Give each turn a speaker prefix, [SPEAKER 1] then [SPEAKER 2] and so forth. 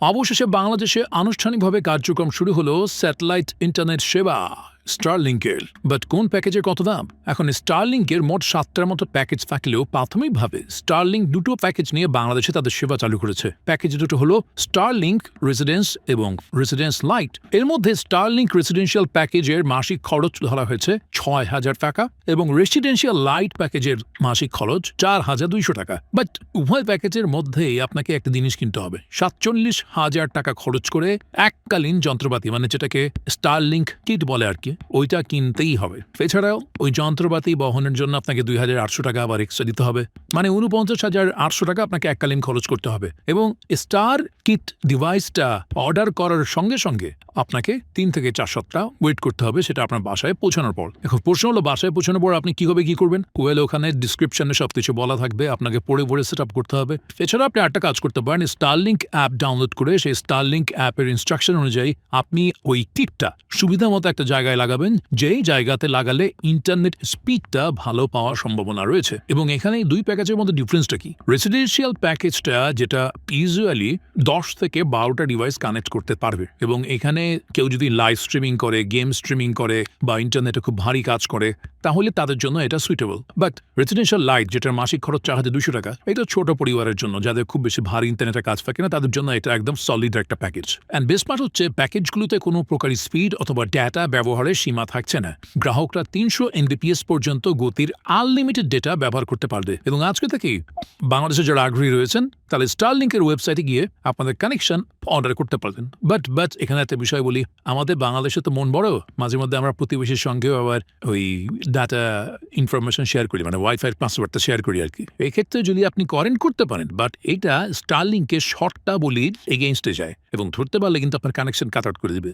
[SPEAKER 1] অবশেষে বাংলাদেশে আনুষ্ঠানিকভাবে কার্যক্রম শুরু হলো স্যাটেলাইট ইন্টারনেট সেবা। স্টারলিংকের বাট কোন প্যাকেজের কত দাম? এখন স্টারলিংকের মোট সাতটার মতো প্যাকেজ থাকলেও প্রাথমিকভাবে স্টারলিংক দুটো প্যাকেজ নিয়ে বাংলাদেশে তাদের সেবা চালু করেছে। প্যাকেজ দুটো হলো স্টারলিংক রেসিডেন্স এবং রেসিডেন্স লাইটের মধ্যে স্টারলিংক রেসিডেন্সিয়াল প্যাকেজের মাসিক খরচ ধরা হয়েছে ছয় হাজার টাকা এবং রেসিডেন্সিয়াল লাইট প্যাকেজের মাসিক খরচ চার হাজার দুইশো টাকা। বাট উভয় প্যাকেজের মধ্যেই আপনাকে একটা জিনিস কিনতে হবে। সাতচল্লিশ হাজার টাকা খরচ করে এককালীন যন্ত্রপাতি মানে যেটাকে স্টারলিংক কিট বলে আর কি। ওইটা কিনতেই হবে। এছাড়াও ওই যন্ত্রপাতি বহনের জন্য আপনাকে দুই হাজার আটশো টাকা আবার এক্সট্রা দিতে হবে। মানে উনপঞ্চাশ হাজার আটশো টাকা আপনাকে এককালীন খরচ করতে হবে এবং স্টার কিট ডিভাইসটা অর্ডার করার সঙ্গে সঙ্গে আপনাকে তিন থেকে চার সপ্তাহ ওয়েট করতে হবে, সেটা আপনার বাসায় পৌঁছানোর পর। এখন প্রশ্ন হলো, বাসায় পৌঁছানোর পর আপনি কীভাবে কি করবেন? কোয়েল ওখানে ডিসক্রিপশনে সবকিছু বলা থাকবে, আপনাকে পড়ে পড়ে সেট আপ করতে হবে। এছাড়া আপনি একটা কাজ করতে পারেন স্টারলিংক অ্যাপ ডাউনলোড করে সেই স্টারলিংক অ্যাপের ইনস্ট্রাকশন অনুযায়ী আপনি ওই কিটটা সুবিধা মতো একটা জায়গায় লাগাবেন, যেই জায়গাতে লাগালে ইন্টারনেট স্পিডটা ভালো পাওয়ার সম্ভাবনা রয়েছে। এবং এখানে দুই প্যাকেজের মধ্যে ডিফারেন্সটা কি? রেসিডেন্সিয়াল প্যাকেজটা যেটা ইউজুয়ালি দশ থেকে বারোটা ডিভাইস কানেক্ট করতে পারবে। এবং এখানে কেউ যদি লাইভ স্ট্রিমিং করে গেম স্ট্রিমিং করে, বা ইন্টারনেটে খুব ভারী কাজ করে তাহলে তাদের জন্য এটা সুইটেবল বাট রেসিডেন্সিয়াল লাইট যেটার মাসিক খরচ চার হাজার দুশো টাকা, এটা ছোট পরিবারের জন্য, যাদের খুব বেশি ভারী ইন্টারনেটে কাজ থাকে না, তাদের জন্য এটা একদম সলিড একটা প্যাকেজ অ্যান্ড বেস্ট পার্ট হচ্ছে প্যাকেজগুলোতে কোনো প্রকার স্পিড অথবা ডেটা ব্যবহারের সীমা থাকছে না। গ্রাহকরা তিনশো এনবিপিএস পর্যন্ত গতির আনলিমিটেড ডেটা ব্যবহার করতে পারবে। এবং আজকে থেকেই বাংলাদেশে যারা আগ্রহী রয়েছেন, তাহলে স্টার স্টারলিংকের ওয়েবসাইটে গিয়ে আপনাদের কানেকশন অর্ডার করতে পারবেন। বাট বাট এখানে একটা বিষয় বলি, আমাদের বাংলাদেশে তো মন বড় মাঝে মধ্যে আমরা প্রতিবেশীর সঙ্গেও আবার ওই ডাটা ইনফরমেশন শেয়ার করি মানে ওয়াইফাই পাসওয়ার্ডটা শেয়ার করি আর কি। এই ক্ষেত্রে যদি আপনি করেন করতে পারেন বাট এটা স্টারলিংকের শর্টটা বলির এগেইনস্টে যায় এবং ধরতে পারলে কিন্তু আপনার কানেকশন কাট আউট করে দিবে।